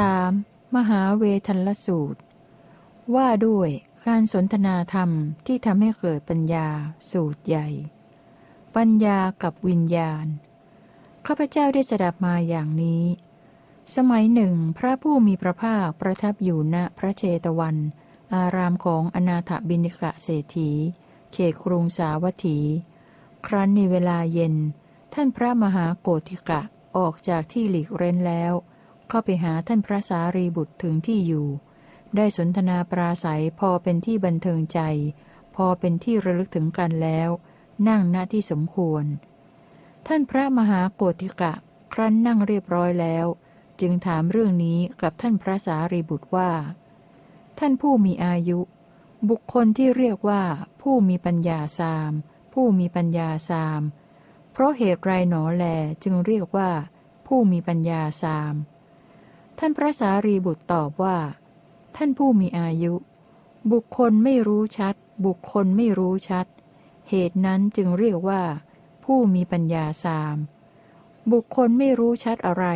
3. มหาเวทัลสูตร ว่าด้วยการสนทนาธรรมที่ทำให้เกิดปัญญาสูตรใหญ่ ปัญญากับวิญญาณ ข้าพเจ้าได้สดับมาอย่างนี้ สมัยหนึ่งพระผู้มีพระภาคประทับอยู่ณพระเชตวัน อารามของอนาถบินิกะเศรษฐี เขตกรุงสาวัตถี ครั้นในเวลาเย็น ท่านพระมหาโกธิกะออกจากที่หลีกเร้นแล้ว เข้าไปหาท่านพระสารีบุตรถึงที่อยู่ ได้สนทนาปราศัยพอเป็นที่บันเทิงใจ พอเป็นที่ระลึกถึงกันแล้ว นั่งณที่สมควร ท่านพระมหาโกติกะ ครั้นนั่งเรียบร้อยแล้ว จึงถามเรื่องนี้กับท่านพระสารีบุตรว่า ท่านผู้มีอายุ บุคคลที่เรียกว่าผู้มีปัญญาสาม ผู้มีปัญญาสาม เพราะเหตุไรหนอแลจึงเรียกว่าผู้มีปัญญาสาม ท่านพระสารีบุตรตอบว่า ท่านผู้มีอายุ บุคคลไม่รู้ชัด บุคคลไม่รู้ชัด เหตุนั้นจึงเรียกว่า ผู้มีปัญญาสาม บุคคลไม่รู้ชัดอะไร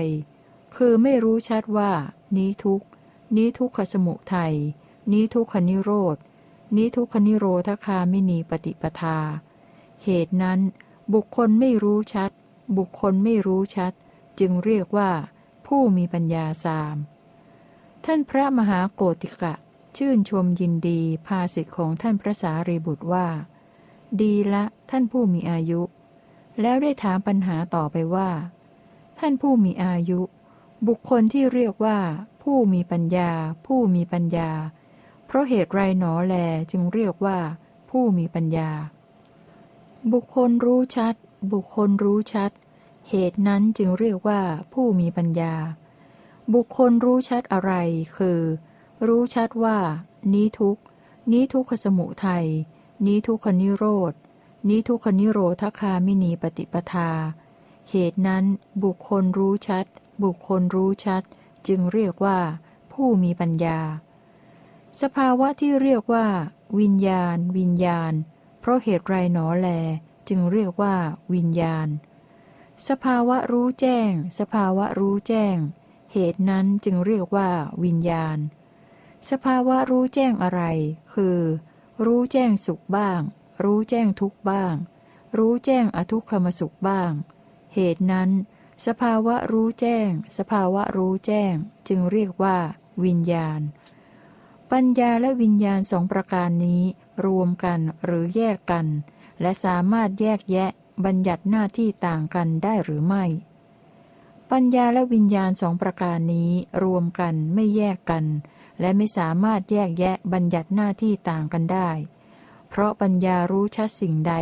คือไม่รู้ชัดว่า นี้ทุกนี้ทุกขสมุทัยนี้ทุกขนิโรธนี้ทุกขนิโรธคาไม่นีปฏิปทา เหตุนั้น บุคคลไม่รู้ชัด บุคคลไม่รู้ชัด จึงเรียกว่า ผู้มีปัญญาสาม ท่านพระมหาโกติกะ ชื่นชมยินดีภาสิทธิของท่านพระสารีบุตรว่า ดีละท่านผู้มีอายุ แล้วได้ถามปัญหาต่อไปว่า ท่านผู้มีอายุ บุคคลที่เรียกว่า ผู้มีปัญญา ผู้มีปัญญา เพราะเหตุไรหนอแลจึงเรียกว่า ผู้มีปัญญา บุคคลรู้ชัด บุคคลรู้ชัด เหตุนั้นจึงเรียกว่าผู้มีปัญญา บุคคลรู้ชัดอะไร คือ รู้ชัดว่า นี้ทุกนี้ทุกขสมุทัย นี้ทุกขนิโรธ นี้ทุกขนิโรธคามินีปฏิปทา เหตุนั้นบุคคลรู้ชัด บุคคลรู้ชัด จึงเรียกว่า ผู้มีปัญญา สภาวะที่เรียกว่า วิญญาณ วิญญาณ เพราะเหตุไรหนอแล จึงเรียกว่า วิญญาณ สภาวะรู้แจ้ง สภาวะรู้แจ้ง เหตุนั้นจึงเรียกว่า วิญญาณ สภาวะรู้แจ้งอะไร คือ รู้แจ้งสุขบ้าง รู้แจ้งทุกบ้าง รู้แจ้งอทุกขมสุขบ้าง เหตุนั้น สภาวะรู้แจ้ง สภาวะรู้แจ้ง จึงเรียกว่า วิญญาณ ปัญญาและวิญญาณสองประการนี้ รวมกันหรือแยกกัน และสามารถแยกแยะ บัญญัติหน้าที่ต่างกันได้หรือไม่ ปัญญาและวิญญาณสองประการนี้รวมกันไม่แยกกัน และไม่สามารถแยกแยะบัญญัติหน้าที่ต่างกันได้ เพราะปัญญารู้ชัดสิ่งใด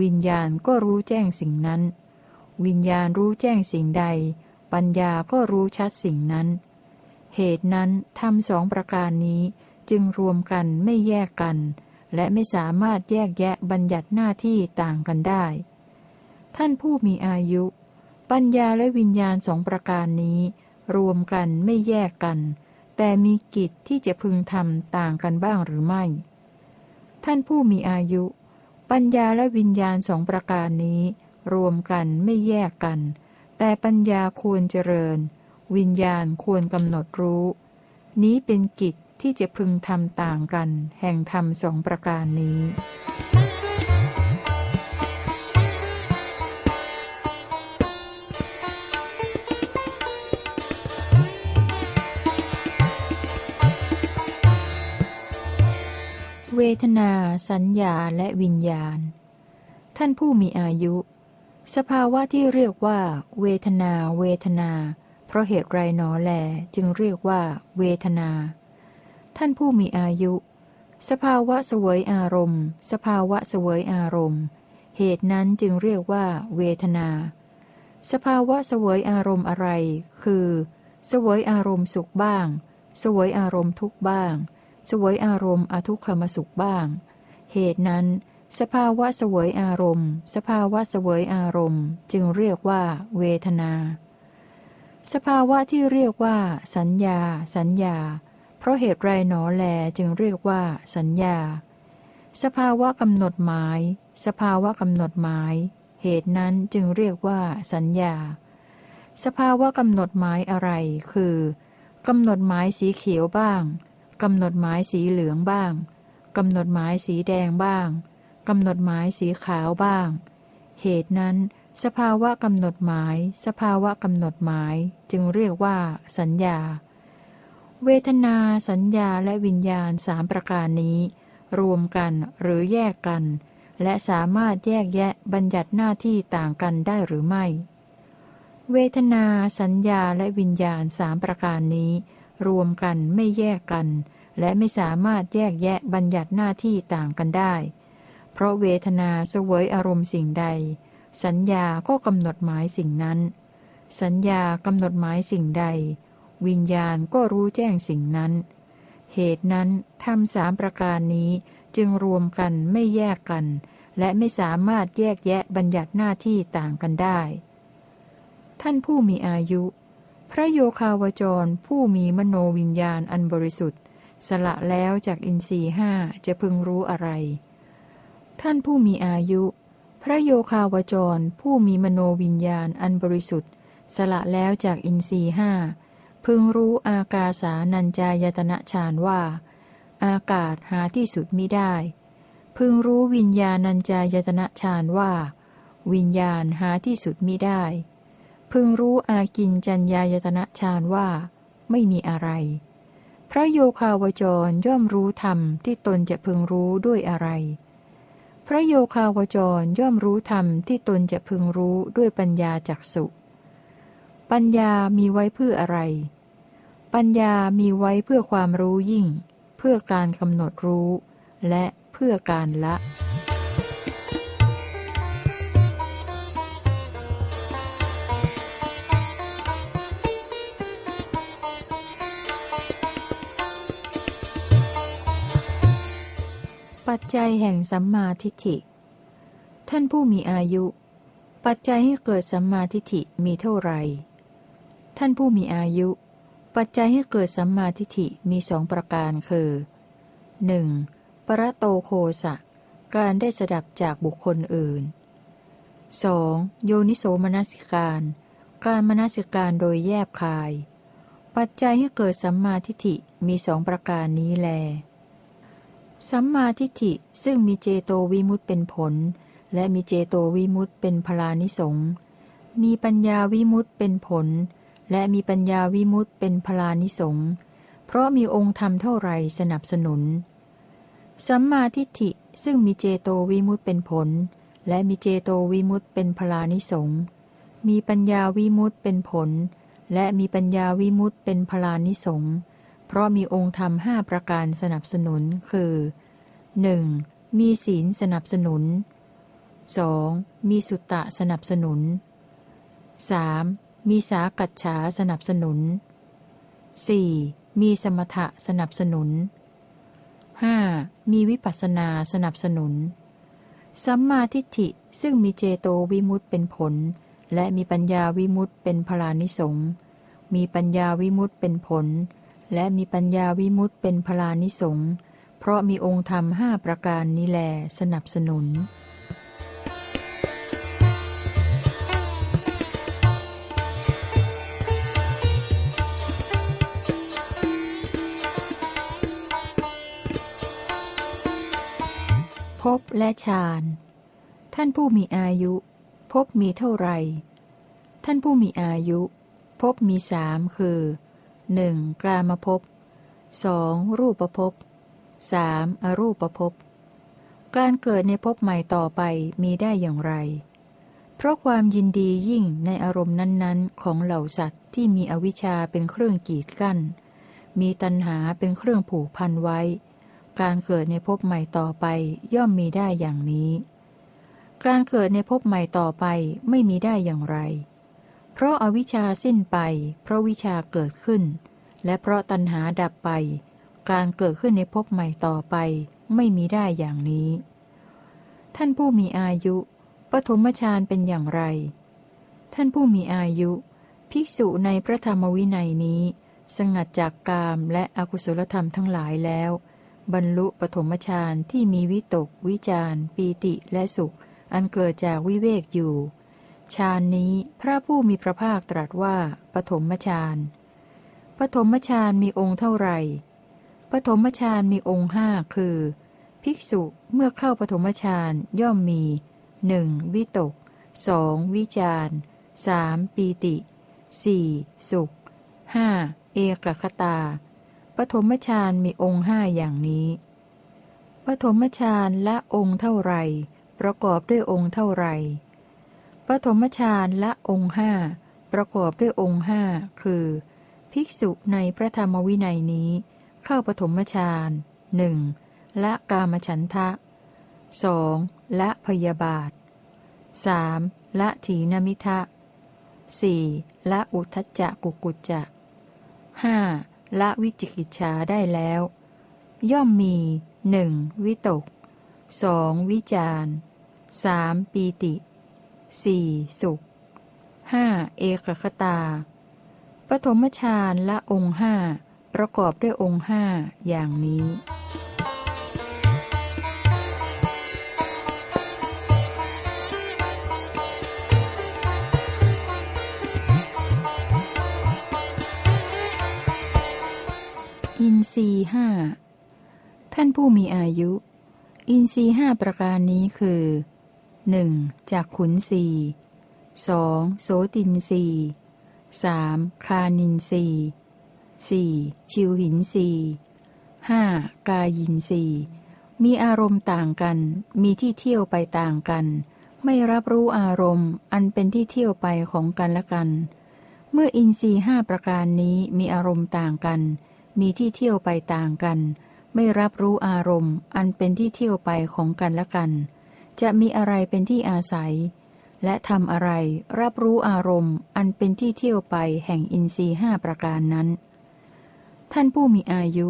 วิญญาณก็รู้แจ้งสิ่งนั้น วิญญาณรู้แจ้งสิ่งใด ปัญญาก็รู้ชัดสิ่งนั้น เหตุนั้นทำสองประการนี้จึงรวมกันไม่แยกกันและไม่สามารถแยกแยะบัญญัติหน้าที่ต่างกันได้ ท่านผู้มีอายุ ปัญญาและวิญญาณสองประการนี้ รวมกันไม่แยกกัน แต่มีกิจที่จะพึงทำต่างกันบ้างหรือไม่ ท่านผู้มีอายุ ปัญญาและวิญญาณสองประการนี้ รวมกันไม่แยกกัน แต่ปัญญาควรเจริญ วิญญาณควรกำหนดรู้ นี้เป็นกิจที่จะพึงทำต่างกัน แห่งธรรมสองประการนี้ ทนา สัญญาและวิญญาณ ท่านผู้มีอายุ สภาวะที่เรียกว่า เวทนา เวทนา เพราะเหตุไรหนอแลจึงเรียกว่า เวทนา ท่านผู้มีอายุ สภาวะสวยอารมณ์ สภาวะสวยอารมณ์ เหตุนั้นจึงเรียกว่า เวทนา สภาวะสวยอารมณ์อะไร คือสวยอารมณ์สุขบ้างสวยอารมณ์ทุกบ้าง สวยอารมณ์อทุกขมสุขบ้าง เหตุนั้น สภาวะสวยอารมณ์ สภาวะสวยอารมณ์ จึงเรียกว่า เวทนา สภาวะที่เรียกว่า สัญญา สัญญา เพราะเหตุไรหนอแลจึงเรียกว่า สัญญา สภาวะกำหนดหมาย สภาวะกำหนดหมาย เหตุนั้นจึงเรียกว่า สัญญา สภาวะกำหนดหมายอะไร คือกำหนดหมายสีเขียวบ้าง กำหนดหมายสีเหลืองบ้างกำหนดหมายสีแดงบ้างกำหนดหมายสีขาวบ้าง เหตุนั้น สภาวะกำหนดหมาย สภาวะกำหนดหมาย จึงเรียกว่า สัญญา เวทนา สัญญาและวิญญาณสามประการนี้ รวมกันหรือแยกกัน และสามารถแยกแยะบัญญัติหน้าที่ต่างกันได้หรือไม่ เวทนา สัญญาและวิญญาณสามประการนี้ รวมกันไม่แยกกัน และไม่สามารถแยกแยะบัญญัติหน้าที่ต่างกันได้ เพราะเวทนาเสวยอารมณ์สิ่งใด สัญญาก็กำหนดหมายสิ่งนั้น สัญญากำหนดหมายสิ่งใด วิญญาณก็รู้แจ้งสิ่งนั้น เหตุนั้นทำสามประการนี้จึงรวมกันไม่แยกกัน และไม่สามารถแยกแยะบัญญัติหน้าที่ต่างกันได้ ท่านผู้มีอายุ พระโยคาวจรผู้มีมโนวิญญาณอันบริสุทธิ์ สละแล้วจากอินทรีห้าจะพึงรู้อะไร ท่านผู้มีอายุ พระโยคาวจรผู้มีมโนวิญญาณอันบริสุทธิ์ สละแล้วจากอินทรีห้าพึงรู้อากาสานัญจายตนะฌานว่า อากาศหาที่สุดมิได้ พึงรู้วิญญาณัญจายตนะฌานว่า วิญญาณหาที่สุดมิได้ พึงรู้อากินจัญญายตนะฌานว่า ไม่มีอะไร พระโยคาวจรย่อมรู้ธรรมที่ตนจะพึงรู้ด้วยอะไร พระโยคาวจรย่อมรู้ธรรมที่ตนจะพึงรู้ด้วยปัญญาจักสุปัญญามีไว้เพื่ออะไร ปัญญามีไว้เพื่อความรู้ยิ่ง เพื่อการกำหนดรู้ และเพื่อการละ ปัจจัยแห่งสัมมาทิฏฐิ ท่านผู้มีอายุ ปัจจัยให้เกิดสัมมาทิฏฐิมีเท่าไหร่ ท่านผู้มีอายุ ปัจจัยให้เกิดสัมมาทิฏฐิมีสองประการคือ 1. ปรโตโคสะ การได้สดับจากบุคคลอื่น 2. โยนิโสมนสิการ การมนสิการโดยแยบคาย ปัจจัยให้เกิดสัมมาทิฏฐิมีสองประการนี้แล สัมมาทิฏฐิซึ่งมีเจโตวิมุตตเป็นผล และมีเจโตวิมุตตเป็นพลานิสง์มีปัญญาวิมุตตเป็นผล และมีปัญญาวิมุตตเป็นพลานิสง์เพราะมีองค์ธรรมเท่าไรสนับสนุน สัมมาทิฏฐิซึ่งมีเจโตวิมุตตเป็นผล และมีเจโตวิมุตตเป็นพลานิสง์มีปัญญาวิมุตตเป็นผล และมีปัญญาวิมุตตเป็นพลานิสง์ เพราะมีองค์ธรรมห้าประการสนับสนุนคือ 1. มีศีลสนับสนุน 2. มีสุตตะสนับสนุน 3. มีสากัจฉาสนับสนุน 4. มีสมถะสนับสนุน 5. มีวิปัสสนาสนับสนุน สัมมาทิฏฐิซึ่งมีเจโตวิมุตต์เป็นผล และมีปัญญาวิมุตต์เป็นพลานิสง์มีปัญญาวิมุตต์เป็นผล และมีปัญญาวิมุตต์เป็นพลานิสง์เพราะมีองค์ธรรมห้าประการนี้แลสนับสนุนภพและฌาน ท่านผู้มีอายุภพมีเท่าไหร่ ท่านผู้มีอายุภพมีสามคือ 1. กามภพ 2. รูปภพ 3. อรูปภพการเกิดในภพใหม่ต่อไปมีได้อย่างไร เพราะความยินดียิ่งในอารมณ์นั้นๆ ของเหล่าสัตว์ที่มีอวิชชาเป็นเครื่องกีดกั้น มีตัณหาเป็นเครื่องผูกพันไว้ การเกิดในภพใหม่ต่อไปย่อมมีได้อย่างนี้ การเกิดในภพใหม่ต่อไปไม่มีได้อย่างไร เพราะอาวิชชาสิ้นไป เพราะวิชาเกิดขึ้น และเพราะตัณหาดับไป การเกิดขึ้นในภพใหม่ต่อไป ไม่มีได้อย่างนี้ ท่านผู้มีอายุปฐมฌานเป็นอย่างไร ท่านผู้มีอายุ ภิกษุในพระธรรมวินัยนี้ สงัดจากกามและอกุศลธรรมทั้งหลายแล้ว บรรลุปฐมฌานที่มีวิตก วิจารปีติและสุข อันเกิดจากวิเวกอยู่ ฌานนี้พระผู้มีพระภาคตรัสว่าปฐมฌานปฐมฌานมีองค์เท่าไหร่ปฐมฌานมีองค์ห้าคือ ภิกษุเมื่อเข้าปฐมฌานย่อมมีหนึ่งวิตกสองวิจารสามปีติสี่สุขห้าเอกคตา ปฐมฌานมีองค์ห้าอย่างนี้ ปฐมฌานละองค์เท่าไร ประกอบด้วยองค์เท่าไร ปฐมฌานละองค์ห้าประกอบด้วยองค์ห้าคือ ภิกษุในพระธรรมวินัยนี้ เข้าปฐมฌานหนึ่งละกามฉันทะสองละพยาบาทสามละถีนมิทะสี่ละอุทจจะกุกุจจะห้าละวิจิกิจฉาได้แล้ว ย่อมมีหนึ่งวิตกสองวิจารสามปีติ สี่สุขห้าเอกคตา ปฐมฌานละองค์ห้าประกอบด้วยองค์ห้าอย่างนี้อินทรีห้าท่านผู้มีอายุ อินทรีห้าประการนี้คือ หนึ่งจากขุนสีสองโสตินสีสามคานินสีสี่ชิวหินสีห้ากายินสีมีอารมณ์ต่างกัน มีที่เที่ยวไปต่างกัน ไม่รับรู้อารมณ์ อันเป็นที่เที่ยวไปของกันและกัน เมื่ออินทรีห้าประการนี้มีอารมณ์ต่างกัน มีที่เที่ยวไปต่างกัน ไม่รับรู้อารมณ์ อันเป็นที่เที่ยวไปของกันและกัน จะมีอะไรเป็นที่อาศัย และทำอะไรรับรู้อารมณ์อันเป็นที่เที่ยวไปแห่งอินทรีห้าประการนั้น ท่านผู้มีอายุ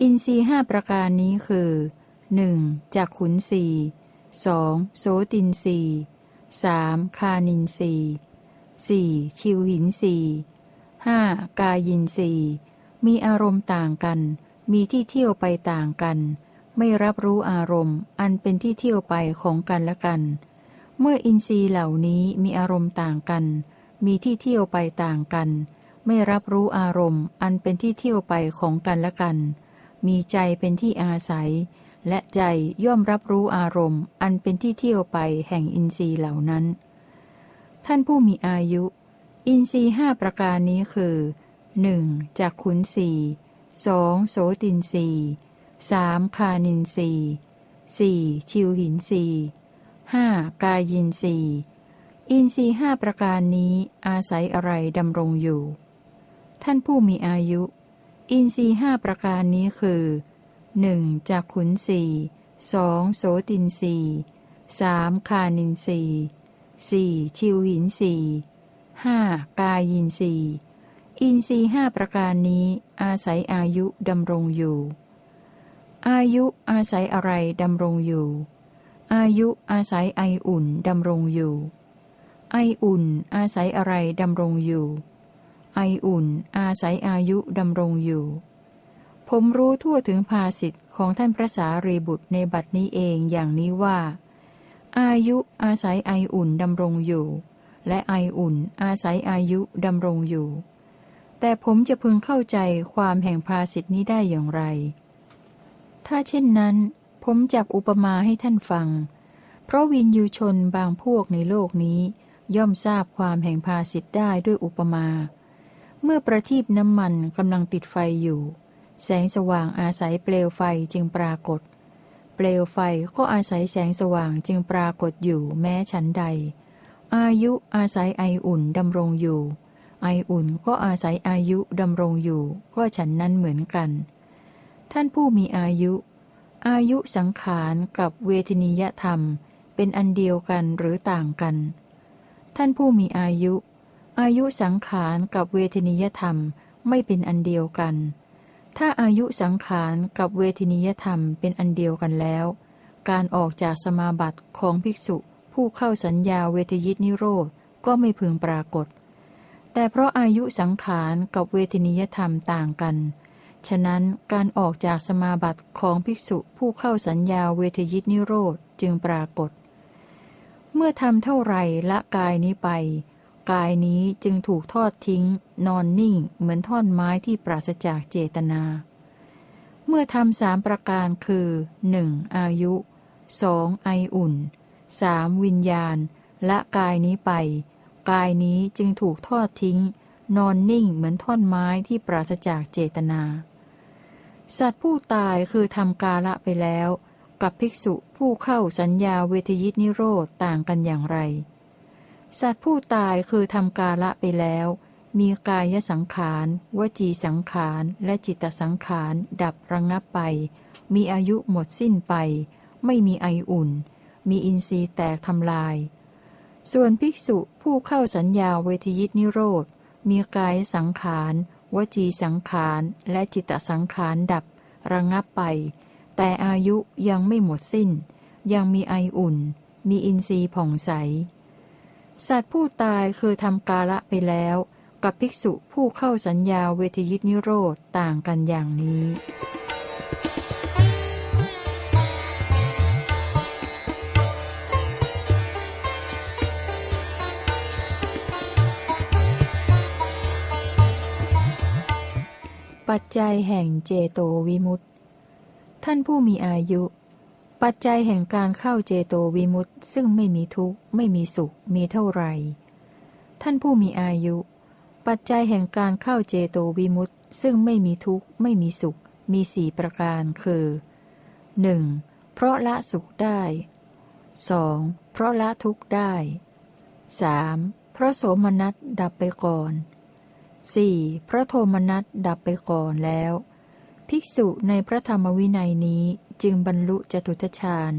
อินทรีห้าประการนี้คือ 1. จากขุนสีสองโสตินสีสามคานินสีสี่ชิวหินสีห้ากายินสีมีอารมณ์ต่างกัน มีที่เที่ยวไปต่างกัน ไม่รับรู้อารมณ์ อันเป็นที่เที่ยวไปของกันและกัน เมื่ออินทรีย์เหล่านี้มีอารมณ์ต่างกัน มีที่เที่ยวไปต่างกัน ไม่รับรู้อารมณ์ อันเป็นที่เที่ยวไปของกันและกัน มีใจเป็นที่อาศัย และใจย่อมรับรู้อารมณ์ อันเป็นที่เที่ยวไปแห่งอินทรีย์เหล่านั้น ท่านผู้มีอายุ อินทรีย์ห้าประการนี้คือหนึ่งจากขุนสีสองโสตินสี สามคานินสีสี่ชิวหินสีห้ากายินสีอินทรีห้าประการนี้อาศัยอะไรดำรงอยู่ ท่านผู้มีอายุ อินทรีห้าประการนี้คือหนึ่งจากขุนสีสองโสตินสีสามคานินสีสี่ชิวหินสีห้ากายินสีอินทรีห้าประการนี้อาศัยอายุดำรงอยู่ อายุอาศัยอะไรดำรงอยู่ อายุอาศัยไออุ่นดำรงอยู่ ไออุ่นอาศัยอะไรดำรงอยู่ ไออุ่นอาศัยอายุดำรงอยู่ ผมรู้ทั่วถึงภาสิทธิ์ของท่านพระสารีบุตรในบัดนี้เองอย่างนี้ว่า อายุอาศัยไออุ่นดำรงอยู่ และไออุ่นอาศัยอายุดำรงอยู่ แต่ผมจะพึงเข้าใจความแห่งภาสิทธินี้ได้อย่างไร ถ้าเช่นนั้น ผมจักอุปมาให้ท่านฟัง เพราะวินยูชนบางพวกในโลกนี้ ย่อมทราบความแห่งภาสิทธิได้ด้วยอุปมา เมื่อประทีปน้ำมันกำลังติดไฟอยู่ แสงสว่างอาศัยเปลวไฟจึงปรากฏ เปลวไฟก็อาศัยแสงสว่างจึงปรากฏอยู่แม้ฉันใด อายุอาศัยไออุ่นดำรงอยู่ ไออุ่นก็อาศัยอายุดำรงอยู่ ก็ฉันนั้นเหมือนกัน ท่านผู้มีอายุ อายุสังขารกับเวทนิยธรรม เป็นอันเดียวกันหรือต่างกัน ท่านผู้มีอายุ อายุสังขารกับเวทนิยธรรมไม่เป็นอันเดียวกัน ถ้าอายุสังขารกับเวทนิยธรรมเป็นอันเดียวกันแล้ว การออกจากสมาบัติของภิกษุผู้เข้าสัญญาเวทยิตนิโรธก็ไม่พึงปรากฏ แต่เพราะอายุสังขารกับเวทนิยธรรมต่างกัน ฉะนั้นการออกจากสมาบัติของภิกษุผู้เข้าสัญญาเวทยิตนิโรธจึงปรากฏ เมื่อทำเท่าไรละกายนี้ไป กายนี้จึงถูกทอดทิ้ง นอนนิ่งเหมือนท่อนไม้ที่ปราศจากเจตนา เมื่อทำสามประการคือ 1. อายุ 2. ไออุ่น 3. วิญญาณ ละกายนี้ไป กายนี้จึงถูกทอดทิ้ง นอนนิ่งเหมือนท่อนไม้ที่ปราศจากเจตนา สัตว์ผู้ตายคือทำกาละไปแล้ว กับภิกษุผู้เข้าสัญญาเวทยิตนิโรธต่างกันอย่างไร สัตว์ผู้ตายคือทำกาละไปแล้ว มีกายสังขาร วจีสังขาร และจิตสังขาร ดับระงงับไป มีอายุหมดสิ้นไป ไม่มีไออุ่น มีอินทรีย์แตกทำลาย ส่วนภิกษุผู้เข้าสัญญาเวทยิตนิโรธมีกายสังขาร วจีสังขารและจิตสังขารดับ ระงงับไป แต่อายุยังไม่หมดสิ้น ยังมีไออุ่น มีอินทรีย์ผ่องใส สัตว์ผู้ตายคือทำกาละไปแล้ว กับภิกษุผู้เข้าสัญญาเวทยิตนิโรธต่างกันอย่างนี้ ปัจจัยแห่งเจโตวิมุตติ ท่านผู้มีอายุ ปัจจัยแห่งการเข้าเจโตวิมุตติซึ่งไม่มีทุกข์ไม่มีสุขมีเท่าไหร่ ท่านผู้มีอายุ ปัจจัยแห่งการเข้าเจโตวิมุตติซึ่งไม่มีทุกข์ไม่มีสุข มีสี่ประการคือ 1. เพราะละสุขได้ 2. เพราะละทุกข์ได้ 3. เพราะโสมนัสดับไปก่อน 4. พระโทมนัสดับไปก่อนแล้ว ภิกษุในพระธรรมวินัยนี้จึงบรรลุจตุทชาญ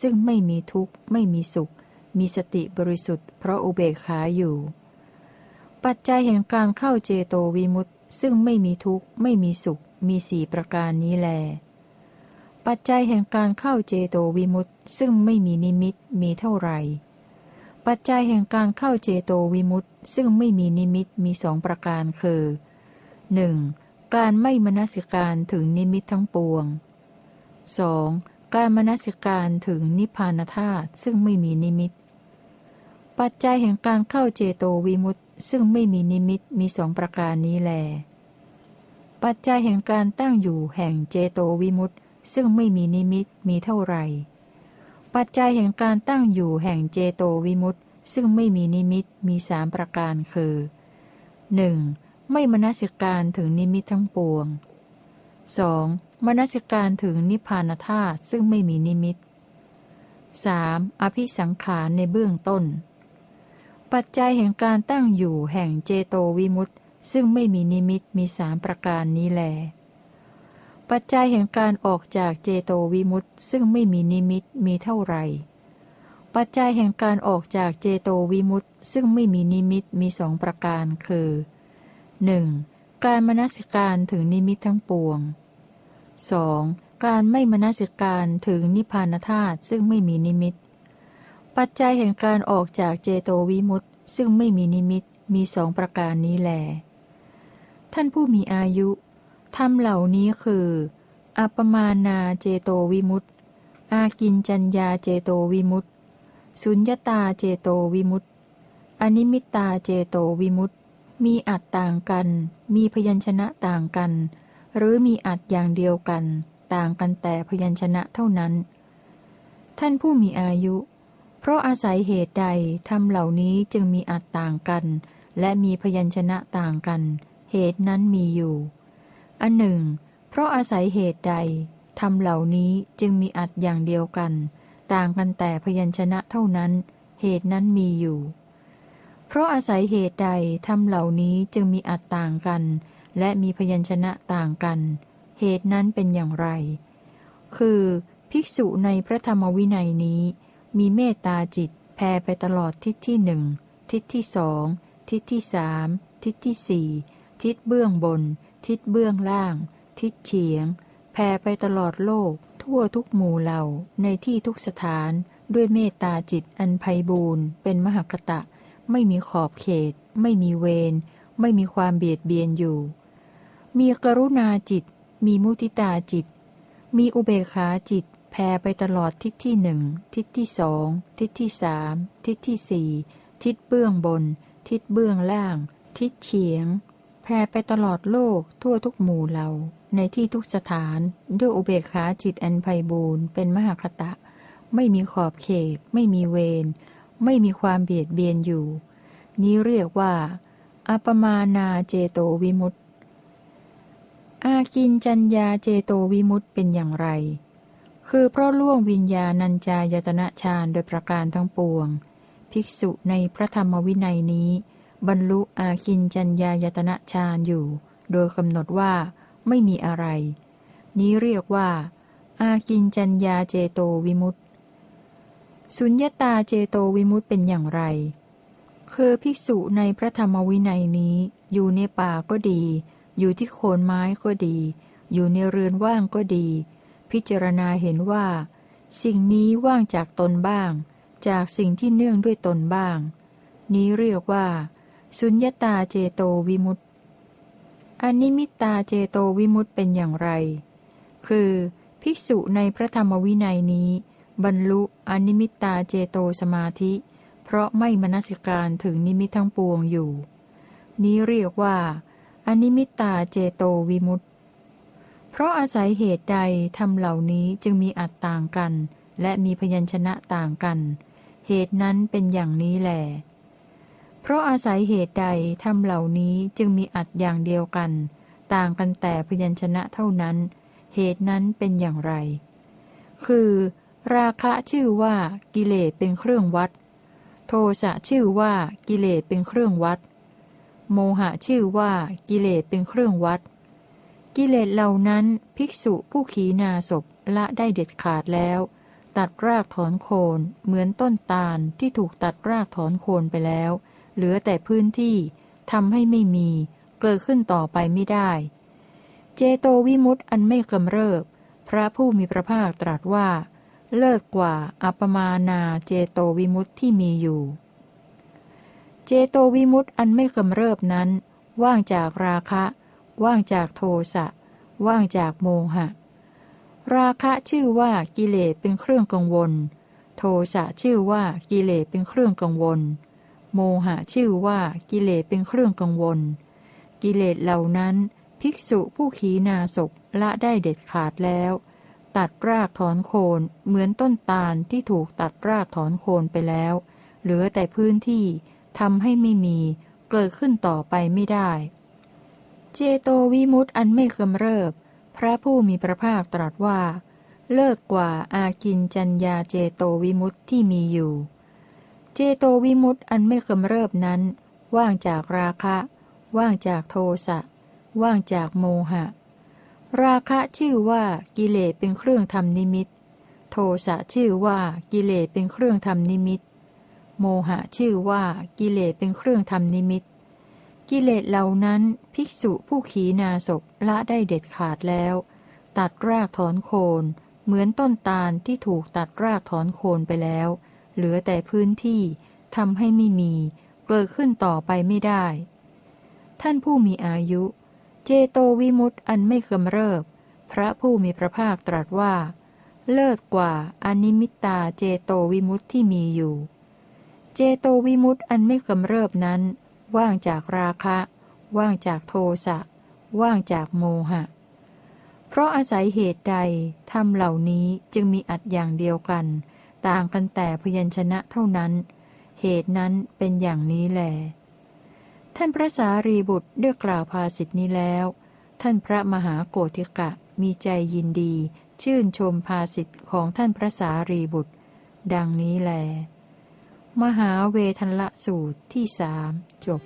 ซึ่งไม่มีทุกข์ ไม่มีสุข มีสติบริสุทธิ์เพราะอุเบกขาอยู่ ปัจจัยแห่งการเข้าเจโตวิมุตติ ซึ่งไม่มีทุกข์ ไม่มีสุข มีสี่ประการนี้แล ปัจจัยแห่งการเข้าเจโตวิมุตติ ซึ่งไม่มีนิมิตมีเท่าไหร่ ปัจจัยแห่งการเข้าเจโตวิมุตต์ซึ่งไม่มีนิมิตมีสองประการคือ 1. การไม่มนสิการถึงนิมิตทั้งปวง 2. การมนสิการถึงนิพพานธาตุซึ่งไม่มีนิมิต ปัจจัยแห่งการเข้าเจโตวิมุตต์ซึ่งไม่มีนิมิตมีสองประการนี้แล ปัจจัยแห่งการตั้งอยู่แห่งเจโตวิมุตต์ซึ่งไม่มีนิมิตมีเท่าไหร่ ปัจจัยแห่งการตั้งอยู่แห่งเจโตวิมุตต์ซึ่งไม่มีนิมิตมีสามประการคือ 1. ไม่มนสิการถึงนิมิตทั้งปวง 2. มนสิการถึงนิพพานธาตุซึ่งไม่มีนิมิต 3. อภิสังขารในเบื้องต้น ปัจจัยแห่งการตั้งอยู่แห่งเจโตวิมุตต์ซึ่งไม่มีนิมิตมีสามประการนี้แล ปัจจัยแห่งการออกจากเจโตวิมุตต์ซึ่งไม่มีนิมิตมีเท่าไหร่ ปัจจัยแห่งการออกจากเจโตวิมุตต์ซึ่งไม่มีนิมิตมีสองประการคือ 1. การมนสิการถึงนิมิตทั้งปวง 2. การไม่มนสิการถึงนิพพานธาตุซึ่งไม่มีนิมิต ปัจจัยแห่งการออกจากเจโตวิมุตต์ซึ่งไม่มีนิมิตมีสองประการนี้แหลท่านผู้มีอายุ ธรรมเหล่านี้คือ อัปมานาเจโตวิมุตติ อากินจัญญาเจโตวิมุตติ สุญญตาเจโตวิมุตติ อนิมิตตาเจโตวิมุตติ มีอัดต่างกัน มีพยัญชนะต่างกัน หรือมีอัดอย่างเดียวกัน ต่างกันแต่พยัญชนะเท่านั้น ท่านผู้มีอายุ เพราะอาศัยเหตุใดทำเหล่านี้จึงมีอัดต่างกัน และมีพยัญชนะต่างกัน เหตุนั้นมีอยู่ อันหนึ่ง เพราะอาศัยเหตุใดทำเหล่านี้จึงมีอัดอย่างเดียวกัน ต่างกันแต่พยัญชนะเท่านั้น เหตุนั้นมีอยู่ เพราะอาศัยเหตุใดทำเหล่านี้จึงมีอัดต่างกัน และมีพยัญชนะต่างกัน เหตุนั้นเป็นอย่างไร คือ ภิกษุในพระธรรมวินัยนี้ มีเมตตาจิตแผ่ไปตลอดทิศที่หนึ่งทิศที่สองทิศที่สามทิศที่สี่ทิศเบื้องบน ทิศเบื้องล่าง ทิศเฉียง แผ่ไปตลอดโลก ทั่วทุกหมู่เหล่า ในที่ทุกสถาน ด้วยเมตตาจิตอันไพบูรณ์เป็นมหกตะ ไม่มีขอบเขต ไม่มีเวร ไม่มีความเบียดเบียนอยู่ มีกรุณาจิต มีมุติตาจิต มีอุเบกขาจิต แผ่ไปตลอดทิศที่หนึ่ง ทิศที่สอง ทิศที่สาม ทิศที่สี่ ทิศเบื้องบน ทิศเบื้องล่าง ทิศเฉียง ผ่ไปตลอดโลกทั่วทุกหมู่เหล่า ในที่ทุกสถานด้วยอุเบกขาจิตอันไพบูรณ์เป็นมหคตะ ไม่มีขอบเขต ไม่มีเวรไม่มีความเบียดเบียนอยู่ นี้เรียกว่าอัปมานาเจโตวิมุตติ อากินจัญญาเจโตวิมุตติเป็นอย่างไร คือเพราะล่วงวิญญาณัญจายตนะฌานโดยประการทั้งปวง ภิกษุในพระธรรมวินัยนี้ บรรลุอากินจัญญายตนะฌานอยู่ โดยกำหนดว่าไม่มีอะไร นี้เรียกว่า อากินจัญญาเจโตวิมุตติสุญญตาเจโตวิมุตติเป็นอย่างไร คือภิกษุในพระธรรมวินัยนี้ อยู่ในป่าก็ดี อยู่ที่โคนไม้ก็ดี อยู่ในเรือนว่างก็ดี พิจารณาเห็นว่า สิ่งนี้ว่างจากตนบ้าง จากสิ่งที่เนื่องด้วยตนบ้าง นี้เรียกว่า สุญญตาเจโตวิมุตติอนิมิตตาเจโตวิมุตติเป็นอย่างไร คือ ภิกษุในพระธรรมวินัยนี้ บรรลุอนิมิตตาเจโตสมาธิ เพราะไม่มนสิการถึงนิมิตทั้งปวงอยู่ นี้เรียกว่า อนิมิตตาเจโตวิมุตติ เพราะอาศัยเหตุใดทำเหล่านี้จึงมีอัตต่างกัน และมีพยัญชนะต่างกัน เหตุนั้นเป็นอย่างนี้แหละ เพราะอาศัยเหตุใดทำเหล่านี้จึงมีอัดอย่างเดียวกัน ต่างกันแต่พยัญชนะเท่านั้น เหตุนั้นเป็นอย่างไร คือ ราคะชื่อว่ากิเลสเป็นเครื่องวัด โทสะชื่อว่ากิเลสเป็นเครื่องวัด โมหะชื่อว่ากิเลสเป็นเครื่องวัด กิเลสเหล่านั้นภิกษุผู้ขีนาศพละได้เด็ดขาดแล้ว ตัดรากถอนโคนเหมือนต้นตาลที่ถูกตัดรากถอนโคนไปแล้ว เหลือแต่พื้นที่ทำให้ไม่มี เกิดขึ้นต่อไปไม่ได้ เจโตวิมุตต์อันไม่กำเริบ พระผู้มีพระภาคตรัสว่า เลิกกว่าอัปมานาเจโตวิมุตต์ที่มีอยู่ เจโตวิมุตต์อันไม่กำเริบนั้น ว่างจากราคะ ว่างจากโทสะ ว่างจากโมหะ ราคะชื่อว่ากิเลสเป็นเครื่องกังวล โทสะชื่อว่ากิเลสเป็นเครื่องกังวล โมหะชื่อว่ากิเลสเป็นเครื่องกังวล กิเลสเหล่านั้น ภิกษุผู้ขีนาศพละได้เด็ดขาดแล้ว ตัดรากถอนโคนเหมือนต้นตาลที่ถูกตัดรากถอนโคนไปแล้ว เหลือแต่พื้นที่ทำให้ไม่มีเกิดขึ้นต่อไปไม่ได้ เจโตวิมุตต์อันไม่กำเริบ พระผู้มีพระภาคตรัสว่า เลิกกว่าอากินจัญญาเจโตวิมุตต์ที่มีอยู่ เจโตวิมุตต์อันไม่กำเริบนั้น ว่างจากราคะ ว่างจากโทสะ ว่างจากโมหะ ราคะชื่อว่ากิเลสเป็นเครื่องทำนิมิต โทสะชื่อว่ากิเลสเป็นเครื่องทำนิมิต โมหะชื่อว่ากิเลสเป็นเครื่องทำนิมิต กิเลสเหล่านั้นภิกษุผู้ขีนาศพละได้เด็ดขาดแล้ว ตัดรากถอนโคน เหมือนต้นตาลที่ถูกตัดรากถอนโคนไปแล้ว เหลือแต่พื้นที่ทำให้ไม่มี เกิดขึ้นต่อไปไม่ได้ ท่านผู้มีอายุ เจโตวิมุตต์อันไม่กำเริบ พระผู้มีพระภาคตรัสว่า เลิศกว่าอนิมิตตาเจโตวิมุตต์ที่มีอยู่ เจโตวิมุตต์อันไม่กำเริบนั้น ว่างจากราคะ ว่างจากโทสะ ว่างจากโมหะ เพราะอาศัยเหตุใดทำเหล่านี้จึงมีอัดอย่างเดียวกัน ต่างกันแต่พยัญชนะเท่านั้น เหตุนั้นเป็นอย่างนี้แหลท่านพระสารีบุตรได้กล่าวภาสิทธินี้แล้ว ท่านพระมหาโกธิกะมีใจยินดี ชื่นชมภาสิทธิ์ของท่านพระสารีบุตร ดังนี้แล มหาเวทันละสูตรที่สามจบ